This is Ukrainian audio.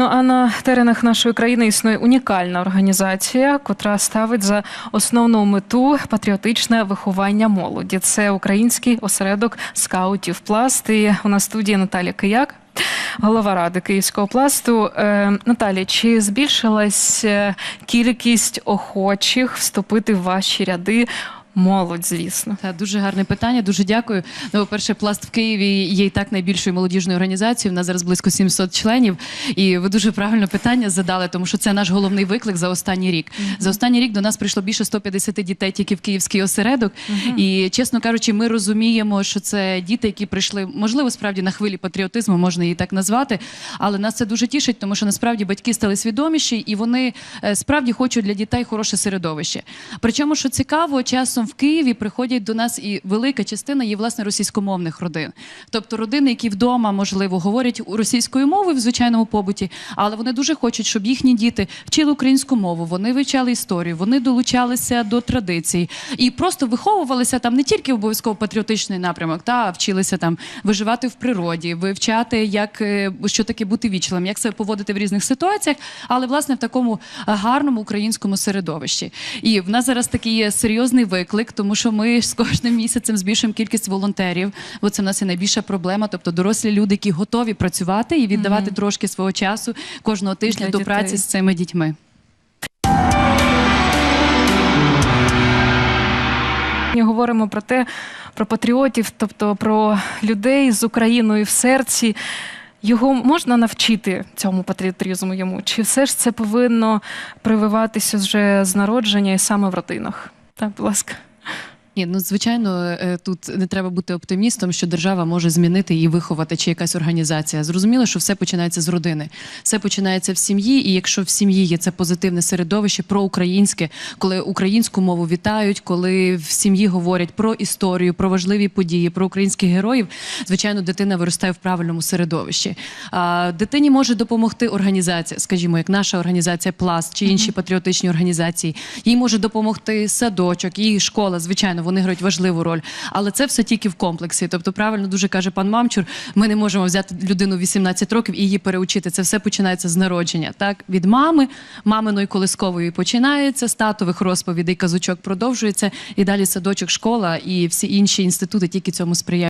Ну а на теренах нашої країни існує унікальна організація, котра ставить за основну мету патріотичне виховання молоді. Це український осередок скаутів пласт. І у нас студії Наталя Кияк. Голова ради Київського пласту Е, Наталі, чи збільшилась е, кількість охочих вступити в ваші ряди? Молодь, звісно. Та дуже гарне питання. Дуже дякую. Ну, по-перше, пласт в Києві є і так найбільшою молодіжною організацією. У нас зараз близько 700 членів. І ви дуже правильно питання задали, тому що це наш головний виклик за останній рік. За останній рік до нас прийшло більше 150 дітей тільки в Київський осередок. І чесно кажучи, ми розуміємо, що це діти, які прийшли, можливо, справді на хвилі патріотизму, можна її так назвати. Але нас це дуже тішить, тому що насправді батьки стали свідоміші, і вони е, справді хочуть для дітей хороше середовище. Причому, що цікаво, часом в Києві приходять до нас і велика частина є власне російськомовних родин. Тобто родини, які вдома, можливо, говорять російською мовою в звичайному побуті, але вони дуже хочуть, щоб їхні діти вчили українську мову, вони вивчали історію, вони долучалися до традицій і просто виховувалися там не тільки обов'язково патріотичний напрямок, та вчилися там виживати в природі, вивчати, як е, що таке бути вічливим, як себе поводити в різних ситуаціях, але власне в такому гарному українському середовищі. І в нас зараз такий є серйозний виклик, тому що ми з кожним місяцем збільшуємо кількість волонтерів, бо це в нас є найбільша проблема. Тобто дорослі люди, які готові працювати і віддавати трошки свого часу кожного тижня Для до дітей. праці з цими дітьми. Ми говоримо про те, про патріотів, тобто про людей з Україною в серці. Його можна навчити цьому патріотизму йому? Чи все ж це повинно прививатися вже з народження і саме в родинах? Так, будь ласка. Ні, ну звичайно, е, тут не треба бути оптимістом, що держава може змінити і виховати чи якась організація. Зрозуміло, що все починається з родини, все починається в сім'ї. І якщо в сім'ї є це позитивне середовище, проукраїнське, коли українську мову вітають, коли в сім'ї говорять про історію, про важливі події, про українських героїв, звичайно, дитина виростає в правильному середовищі. А дитині може допомогти організація, скажімо, як наша організація Пласт чи інші патріотичні організації. Їй може допомогти садочок, її школа, звичайно, вони грають важливу роль. Але це все тільки в комплексі. Тобто, правильно дуже каже пан Мамчур, ми не можемо взяти людину 18 років і її переучити. Це все починається з народження. Так, від мами, маминої колискової починається, з татових розповідей, казочок продовжується, і далі садочок, школа і всі інші інститути тільки цьому сприяють.